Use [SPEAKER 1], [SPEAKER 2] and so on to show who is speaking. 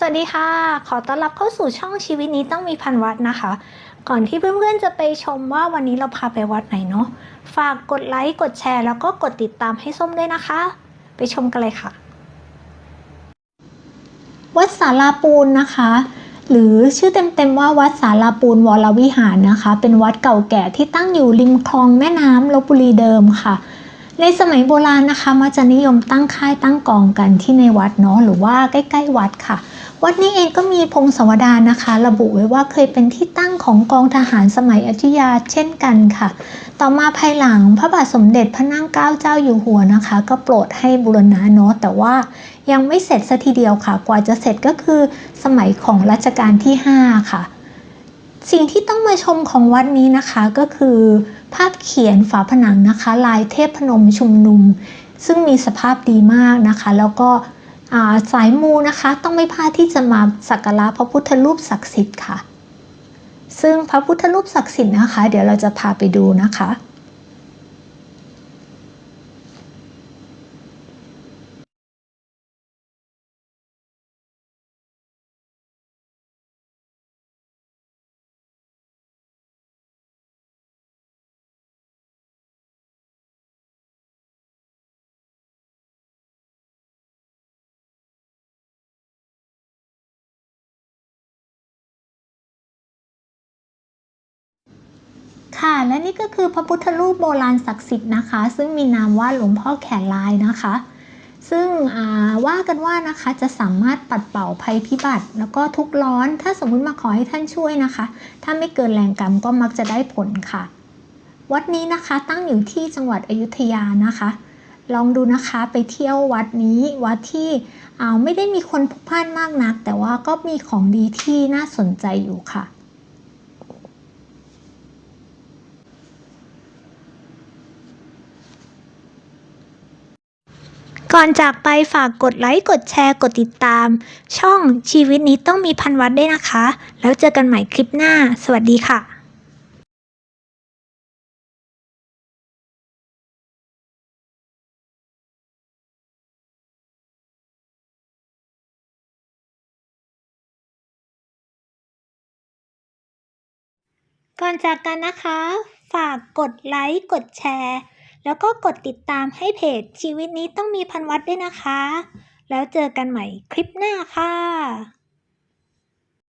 [SPEAKER 1] สวัสดีค่ะ ขอต้อนรับเข้าสู่ช่องชีวิตนี้ต้องมีพันวัดนะคะ ก่อนที่เพื่อนๆจะไปชมว่าวันนี้เราพาไปวัดไหนเนาะ ฝากกดไลค์ กดแชร์ แล้วก็กดติดตามให้ส้มด้วยนะคะ ไปชมกันเลยค่ะ วัดสาราปูนนะคะ หรือชื่อเต็มๆว่าวัดสาราปูนวรวิหารนะคะ เป็นวัดเก่าแก่ที่ตั้งอยู่ริมคลองแม่น้ำลบบุรีเดิมค่ะในสมัยโบราณนะคะมักจะนิยมตั้งค่ายตั้งกองกันที่ในวัดเนาะหรือว่าใกล้ ๆ วัดค่ะ วัดนี้เองก็มีพงศาวดารนะคะ ระบุไว้ว่าเคยเป็นที่ตั้งของกองทหารสมัยอยุธยาเช่นกันค่ะ ต่อมาภายหลังพระบาทสมเด็จพระนั่งเกล้าเจ้าอยู่หัวนะคะ ก็โปรดให้บูรณะเนาะแต่ว่ายังไม่เสร็จสัทีเดียวค่ะ กว่าจะเสร็จก็คือสมัยของรัชกาลที่ 5 ค่ะ สิ่งที่ต้องมาชมของวัดนี้นะคะก็คือ ภาพเขียนฝาผนังนะคะ ลายเทพพนมชุมนุม ซึ่งมีสภาพดีมากนะคะ แล้วก็ สายมูนะคะต้องไม่พลาดที่จะมาสักการะพระพุทธรูปศักดิ์สิทธิ์ค่ะ ซึ่งพระพุทธรูปศักดิ์สิทธิ์นะคะ เดี๋ยวเราจะพาไปดูนะคะ ค่ะ และนี่ก็คือพระพุทธรูปโบราณศักดิ์สิทธิ์นะคะ ซึ่งมีนามว่าหลวงพ่อแขนลายนะคะ ซึ่งว่ากันว่านะคะจะสามารถปัดเป่าภัยพิบัติ แล้วก็ทุกข์ร้อน ถ้าสมมุติมาขอให้ท่านช่วยนะคะ ถ้าไม่เกินแรงกรรมก็มักจะได้ผลค่ะ วัดนี้นะคะตั้งอยู่ที่จังหวัดอยุธยานะคะ ลองดูนะคะไปเที่ยววัดนี้วัดที่ไม่ได้มีคนพลุกพล่านมากนัก แต่ว่าก็มีของดีที่น่าสนใจอยู่ค่ะ ก่อนจากไปฝากกดไลค์ กดแชร์ กดติดตาม ช่องชีวิตนี้ต้องมีพันวัดด้วยนะคะ แล้วเจอกันใหม่คลิปหน้า สวัสดีค่ะก่อนจากกันนะคะ ฝากกดไลค์ กดแชร์ แล้วก็กดติดตามให้เพจชีวิตนี้ต้องมีพันวัดด้วยนะคะ แล้วเจอกันใหม่คลิปหน้าค่ะ